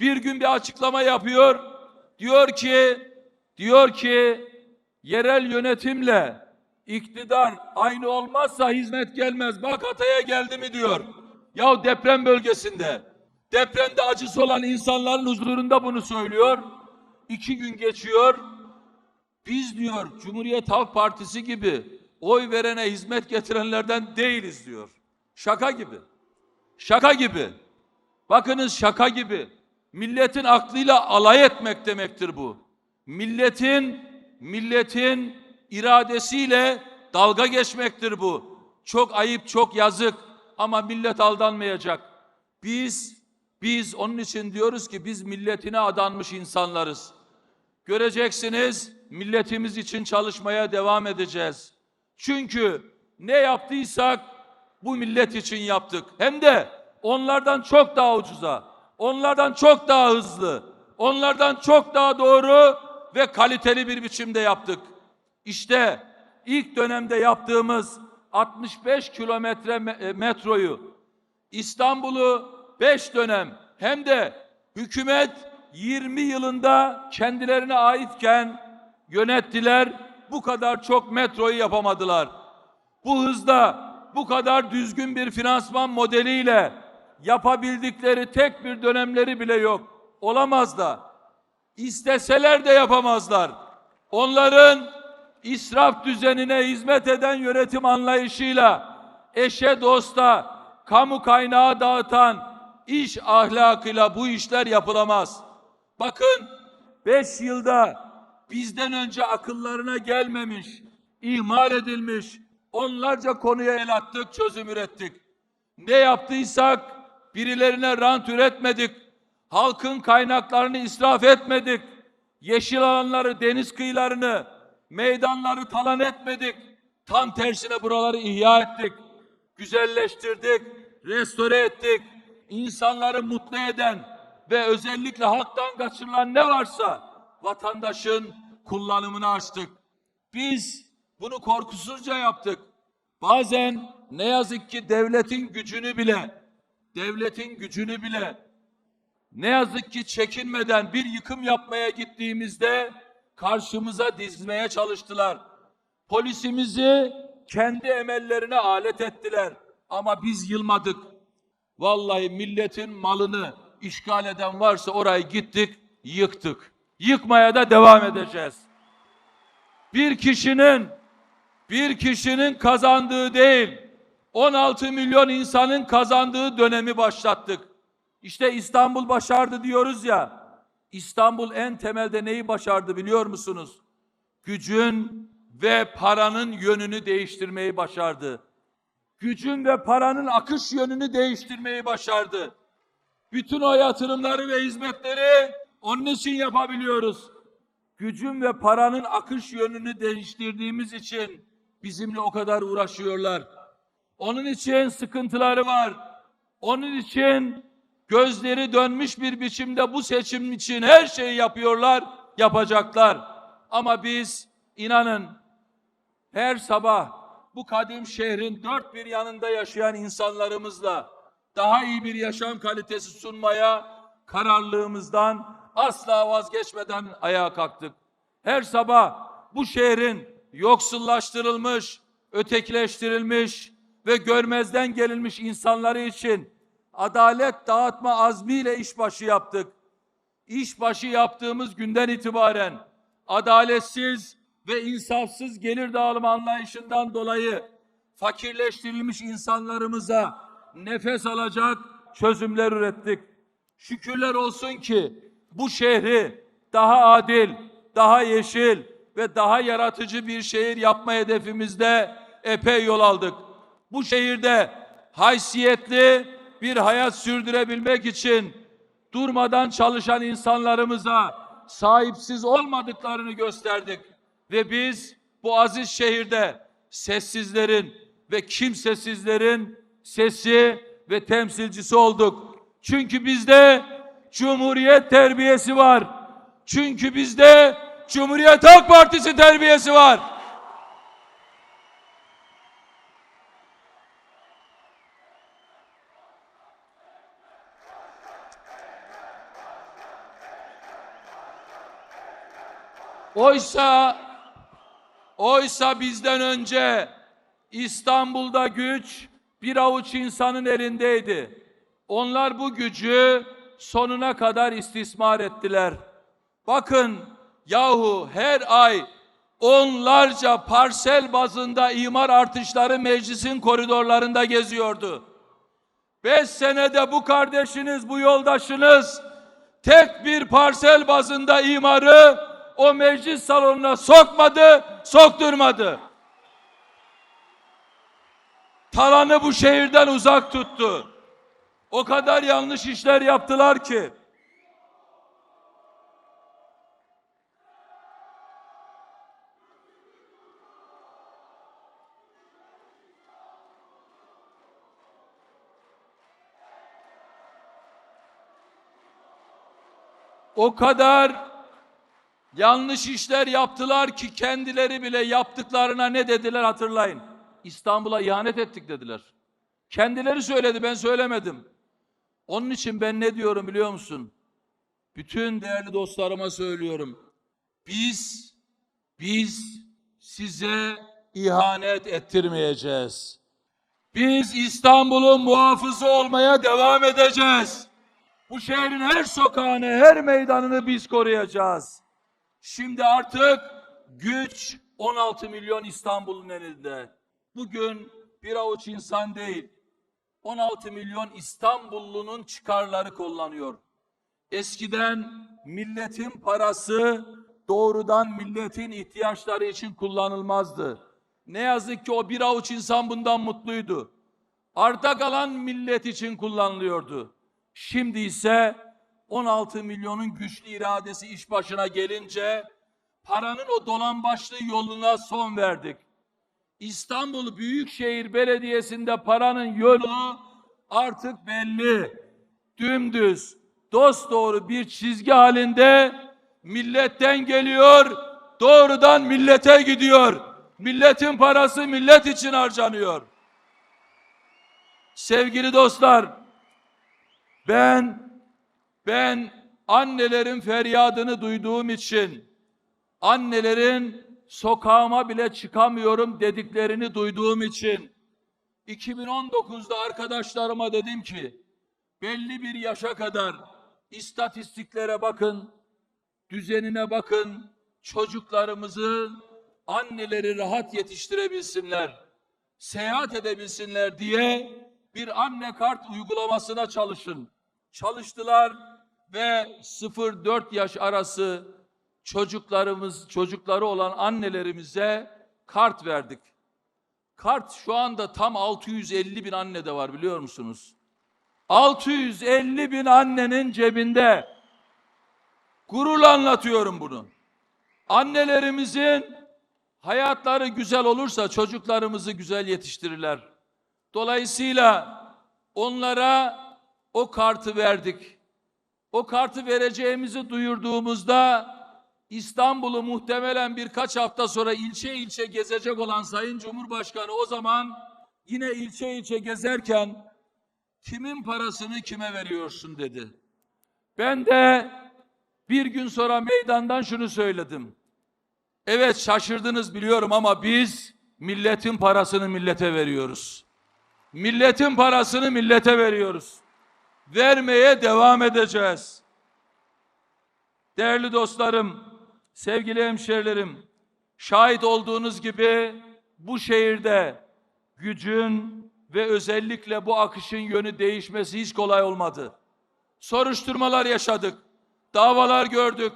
bir gün bir açıklama yapıyor. Diyor ki diyor ki yerel yönetimle iktidar aynı olmazsa hizmet gelmez. Bak Hatay'a geldi mi diyor. Ya deprem bölgesinde depremde acısı olan insanların huzurunda bunu söylüyor. İki gün geçiyor. Biz diyor Cumhuriyet Halk Partisi gibi oy verene hizmet getirenlerden değiliz diyor. Şaka gibi. Şaka gibi. Bakınız şaka gibi. Milletin aklıyla alay etmek demektir bu. Milletin milletin iradesiyle dalga geçmektir bu. Çok ayıp, çok yazık ama millet aldanmayacak. Biz biz onun için diyoruz ki biz milletine adanmış insanlarız. Göreceksiniz milletimiz için çalışmaya devam edeceğiz. Çünkü ne yaptıysak bu millet için yaptık. Hem de onlardan çok daha ucuza, onlardan çok daha hızlı, onlardan çok daha doğru ve kaliteli bir biçimde yaptık. İşte ilk dönemde yaptığımız 65 kilometre me- e, metroyu İstanbul'u 5 dönem hem de hükümet 20 yılında kendilerine aitken yönettiler. Bu kadar çok metroyu yapamadılar. Bu hızda bu kadar düzgün bir finansman modeliyle yapabildikleri tek bir dönemleri bile yok. Olamaz da. İsteseler de yapamazlar. Onların israf düzenine hizmet eden yönetim anlayışıyla eşe dosta kamu kaynağı dağıtan iş ahlakıyla bu işler yapılamaz. Bakın 5 yılda bizden önce akıllarına gelmemiş, ihmal edilmiş onlarca konuya el attık, çözüm ürettik. Ne yaptıysak birilerine rant üretmedik. Halkın kaynaklarını israf etmedik. Yeşil alanları, deniz kıyılarını, meydanları talan etmedik. Tam tersine buraları ihya ettik. Güzelleştirdik, restore ettik. İnsanları mutlu eden ve özellikle halktan kaçırılan ne varsa vatandaşın kullanımını açtık. Biz bunu korkusuzca yaptık. Bazen ne yazık ki devletin gücünü bile, devletin gücünü bile ne yazık ki çekinmeden bir yıkım yapmaya gittiğimizde karşımıza dizmeye çalıştılar. Polisimizi kendi emellerine alet ettiler. Ama biz yılmadık. Vallahi milletin malını işgal eden varsa orayı gittik, yıktık. Yıkmaya da devam edeceğiz. Bir kişinin bir kişinin kazandığı değil, 16 milyon insanın kazandığı dönemi başlattık. İşte İstanbul başardı diyoruz ya. İstanbul en temelde neyi başardı biliyor musunuz? Gücün ve paranın yönünü değiştirmeyi başardı. Gücün ve paranın akış yönünü değiştirmeyi başardı. Bütün o yatırımları ve hizmetleri onun için yapabiliyoruz. Gücün ve paranın akış yönünü değiştirdiğimiz için bizimle o kadar uğraşıyorlar. Onun için sıkıntıları var. Onun için gözleri dönmüş bir biçimde bu seçim için her şeyi yapıyorlar, yapacaklar. Ama biz inanın her sabah bu kadim şehrin dört bir yanında yaşayan insanlarımızla daha iyi bir yaşam kalitesi sunmaya kararlılığımızdan asla vazgeçmeden ayağa kalktık. Her sabah bu şehrin yoksullaştırılmış, ötekileştirilmiş ve görmezden gelinmiş insanları için adalet dağıtma azmiyle işbaşı yaptık. İşbaşı yaptığımız günden itibaren adaletsiz ve insafsız gelir dağılımı anlayışından dolayı fakirleştirilmiş insanlarımıza nefes alacak çözümler ürettik. Şükürler olsun ki bu şehri daha adil, daha yeşil ve daha yaratıcı bir şehir yapma hedefimizde epey yol aldık. Bu şehirde haysiyetli bir hayat sürdürebilmek için durmadan çalışan insanlarımıza sahipsiz olmadıklarını gösterdik. Ve biz bu aziz şehirde sessizlerin ve kimsesizlerin sesi ve temsilcisi olduk. Çünkü bizde Cumhuriyet terbiyesi var. Çünkü bizde Cumhuriyet Halk Partisi terbiyesi var. Oysa oysa bizden önce İstanbul'da güç bir avuç insanın elindeydi. Onlar bu gücü sonuna kadar istismar ettiler. Bakın yahu her ay onlarca parsel bazında imar artışları meclisin koridorlarında geziyordu. Beş senede bu kardeşiniz, bu yoldaşınız tek bir parsel bazında imarı o meclis salonuna sokmadı, sokturmadı. Talanı bu şehirden uzak tuttu. O kadar yanlış işler yaptılar ki. O kadar yanlış işler yaptılar ki kendileri bile yaptıklarına ne dediler hatırlayın. İstanbul'a ihanet ettik dediler. Kendileri söyledi ben söylemedim. Onun için ben ne diyorum biliyor musun? Bütün değerli dostlarıma söylüyorum. Biz biz size ihanet ettirmeyeceğiz. Biz İstanbul'un muhafızı olmaya devam edeceğiz. Bu şehrin her sokağını, her meydanını biz koruyacağız. Şimdi artık güç 16 milyon İstanbul'un elinde. Bugün bir avuç insan değil, 16 milyon İstanbullunun çıkarları kullanıyor. Eskiden milletin parası doğrudan milletin ihtiyaçları için kullanılmazdı. Ne yazık ki o bir avuç insan bundan mutluydu. Arta kalan millet için kullanılıyordu. Şimdi ise 16 milyonun güçlü iradesi iş başına gelince paranın o dolambaçlı yoluna son verdik. İstanbul Büyükşehir Belediyesi'nde paranın yolu artık belli. Dümdüz, dosdoğru bir çizgi halinde milletten geliyor, doğrudan millete gidiyor. Milletin parası millet için harcanıyor. Sevgili dostlar, ben ben annelerin feryadını duyduğum için annelerin sokağıma bile çıkamıyorum dediklerini duyduğum için 2019'da arkadaşlarıma dedim ki belli bir yaşa kadar istatistiklere bakın, düzenine bakın, çocuklarımızı anneleri rahat yetiştirebilsinler, seyahat edebilsinler diye bir anne kart uygulamasına çalışın. Çalıştılar ve 0-4 yaş arası çocuklarımız, çocukları olan annelerimize kart verdik. Kart şu anda tam 650 bin anne de var biliyor musunuz? 650 bin annenin cebinde. Gururla anlatıyorum bunu. Annelerimizin hayatları güzel olursa çocuklarımızı güzel yetiştirirler. Dolayısıyla onlara o kartı verdik. O kartı vereceğimizi duyurduğumuzda İstanbul'u muhtemelen birkaç hafta sonra ilçe ilçe gezecek olan Sayın Cumhurbaşkanı o zaman yine ilçe ilçe gezerken kimin parasını kime veriyorsun dedi. Ben de bir gün sonra meydandan şunu söyledim. Evet şaşırdınız biliyorum ama biz milletin parasını millete veriyoruz. Milletin parasını millete veriyoruz. Vermeye devam edeceğiz. Değerli dostlarım, sevgili hemşerilerim, şahit olduğunuz gibi bu şehirde gücün ve özellikle bu akışın yönü değişmesi hiç kolay olmadı. Soruşturmalar yaşadık, davalar gördük,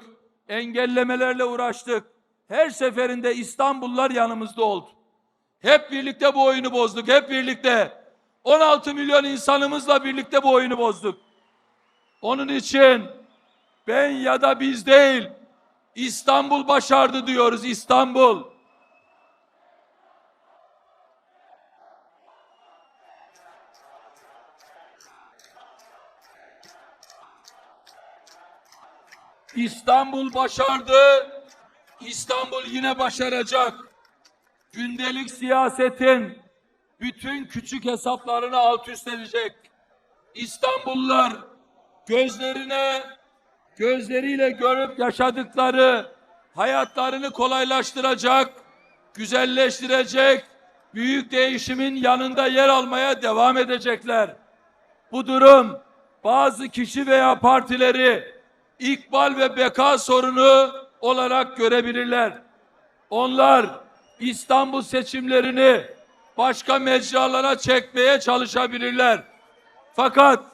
engellemelerle uğraştık. Her seferinde İstanbullular yanımızda oldu. Hep birlikte bu oyunu bozduk, hep birlikte. 16 milyon insanımızla birlikte bu oyunu bozduk. Onun için ben ya da biz değil, İstanbul başardı diyoruz, İstanbul. İstanbul başardı, İstanbul yine başaracak. Gündelik siyasetin bütün küçük hesaplarını alt üst edecek. İstanbullular gözlerine gözleriyle görüp yaşadıkları hayatlarını kolaylaştıracak, güzelleştirecek, büyük değişimin yanında yer almaya devam edecekler. Bu durum bazı kişi veya partileri ikbal ve beka sorunu olarak görebilirler. Onlar İstanbul seçimlerini başka mecralara çekmeye çalışabilirler. Fakat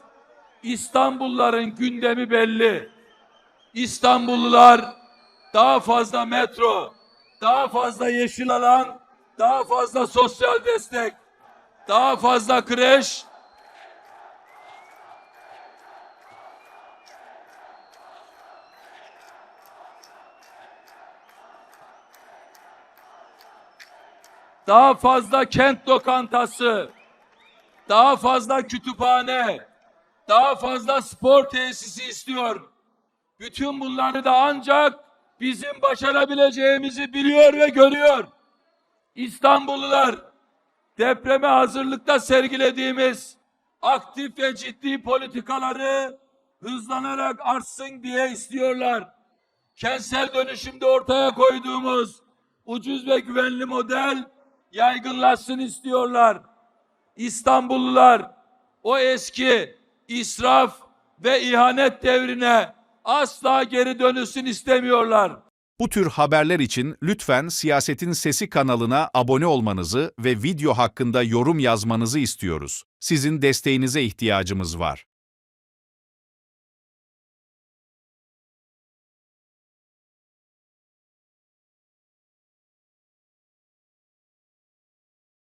İstanbulluların gündemi belli. İstanbullular daha fazla metro, daha fazla yeşil alan, daha fazla sosyal destek, daha fazla kreş, daha fazla kent lokantası, daha fazla kütüphane, daha fazla spor tesisi istiyor. Bütün bunları da ancak bizim başarabileceğimizi biliyor ve görüyor. İstanbullular depreme hazırlıkta sergilediğimiz aktif ve ciddi politikaları hızlanarak artsın diye istiyorlar. Kentsel dönüşümde ortaya koyduğumuz ucuz ve güvenli model yaygınlaşsın istiyorlar. İstanbullular o eski israf ve ihanet devrine asla geri dönülsün istemiyorlar. Bu tür haberler için lütfen Siyasetin Sesi kanalına abone olmanızı ve video hakkında yorum yazmanızı istiyoruz. Sizin desteğinize ihtiyacımız var.